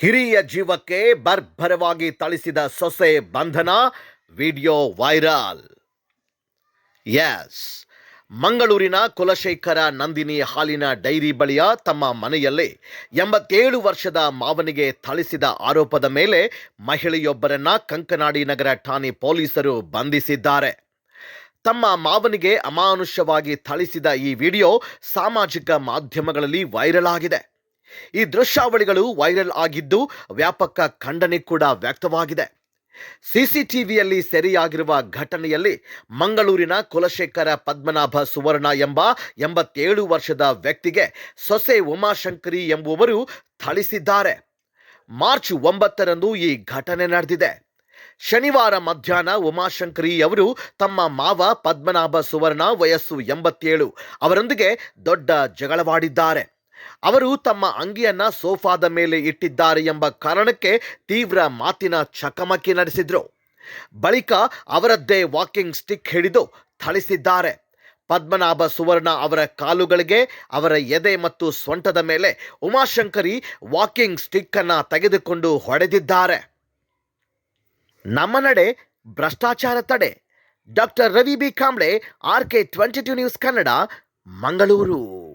ಹಿರಿಯ ಜೀವಕ್ಕೆ ಬರ್ಭರವಾಗಿ ಥಳಿಸಿದ ಸೊಸೆ ಬಂಧನ ವಿಡಿಯೋ ವೈರಲ್. ಎಸ್. ಮಂಗಳೂರಿನ ಕುಲಶೇಖರ ನಂದಿನಿ ಹಾಲಿನ ಡೈರಿ ಬಳಿಯ ತಮ್ಮ ಮನೆಯಲ್ಲಿ ಎಂಬತ್ತೇಳು ವರ್ಷದ ಮಾವನಿಗೆ ಥಳಿಸಿದ ಆರೋಪದ ಮೇಲೆ ಮಹಿಳೆಯೊಬ್ಬರನ್ನ ಕಂಕನಾಡಿ ನಗರ ಠಾಣೆ ಪೊಲೀಸರು ಬಂಧಿಸಿದ್ದಾರೆ. ತಮ್ಮ ಮಾವನಿಗೆ ಅಮಾನುಷ್ಯವಾಗಿ ಥಳಿಸಿದ ಈ ವಿಡಿಯೋ ಸಾಮಾಜಿಕ ಮಾಧ್ಯಮಗಳಲ್ಲಿ ವೈರಲ್ ಆಗಿದೆ. ಈ ದೃಶ್ಯಾವಳಿಗಳು ವೈರಲ್ ಆಗಿದ್ದು ವ್ಯಾಪಕ ಖಂಡನೆ ಕೂಡ ವ್ಯಕ್ತವಾಗಿದೆ. ಸಿಸಿಟಿವಿಯಲ್ಲಿ ಸೆರೆಯಾಗಿರುವ ಘಟನೆಯಲ್ಲಿ ಮಂಗಳೂರಿನ ಕುಲಶೇಖರ ಪದ್ಮನಾಭ ಸುವರ್ಣ ಎಂಬ ಎಂಬತ್ತೇಳು ವರ್ಷದ ವ್ಯಕ್ತಿಗೆ ಸೊಸೆ ಉಮಾಶಂಕರಿ ಎಂಬುವರು ಥಳಿಸಿದ್ದಾರೆ. ಮಾರ್ಚ್ ಒಂಬತ್ತರಂದು ಈ ಘಟನೆ ನಡೆದಿದೆ. ಶನಿವಾರ ಮಧ್ಯಾಹ್ನ ಉಮಾಶಂಕರಿ ಅವರು ತಮ್ಮ ಮಾವ ಪದ್ಮನಾಭ ಸುವರ್ಣ ವಯಸ್ಸು ಎಂಬತ್ತೇಳು ಅವರೊಂದಿಗೆ ದೊಡ್ಡ ಜಗಳವಾಡಿದ್ದಾರೆ. ಅವರು ತಮ್ಮ ಅಂಗಿಯನ್ನ ಸೋಫಾದ ಮೇಲೆ ಇಟ್ಟಿದ್ದಾರೆ ಎಂಬ ಕಾರಣಕ್ಕೆ ತೀವ್ರ ಮಾತಿನ ಚಕಮಕಿ ನಡೆಸಿದ್ರು. ಬಳಿಕ ಅವರದ್ದೇ ವಾಕಿಂಗ್ ಸ್ಟಿಕ್ ಹಿಡಿದು ಥಳಿಸಿದ್ದಾರೆ. ಪದ್ಮನಾಭ ಸುವರ್ಣ ಅವರ ಕಾಲುಗಳಿಗೆ, ಅವರ ಎದೆ ಮತ್ತು ಸೊಂಟದ ಮೇಲೆ ಉಮಾಶಂಕರಿ ವಾಕಿಂಗ್ ಸ್ಟಿಕ್ ಅನ್ನ ತೆಗೆದುಕೊಂಡು ಹೊಡೆದಿದ್ದಾರೆ. ನಮ್ಮ ನಡೆ ಭ್ರಷ್ಟಾಚಾರ ತಡೆ. Doctor Ravi B Kamble, R K twenty two news Kannada, Mangaluru.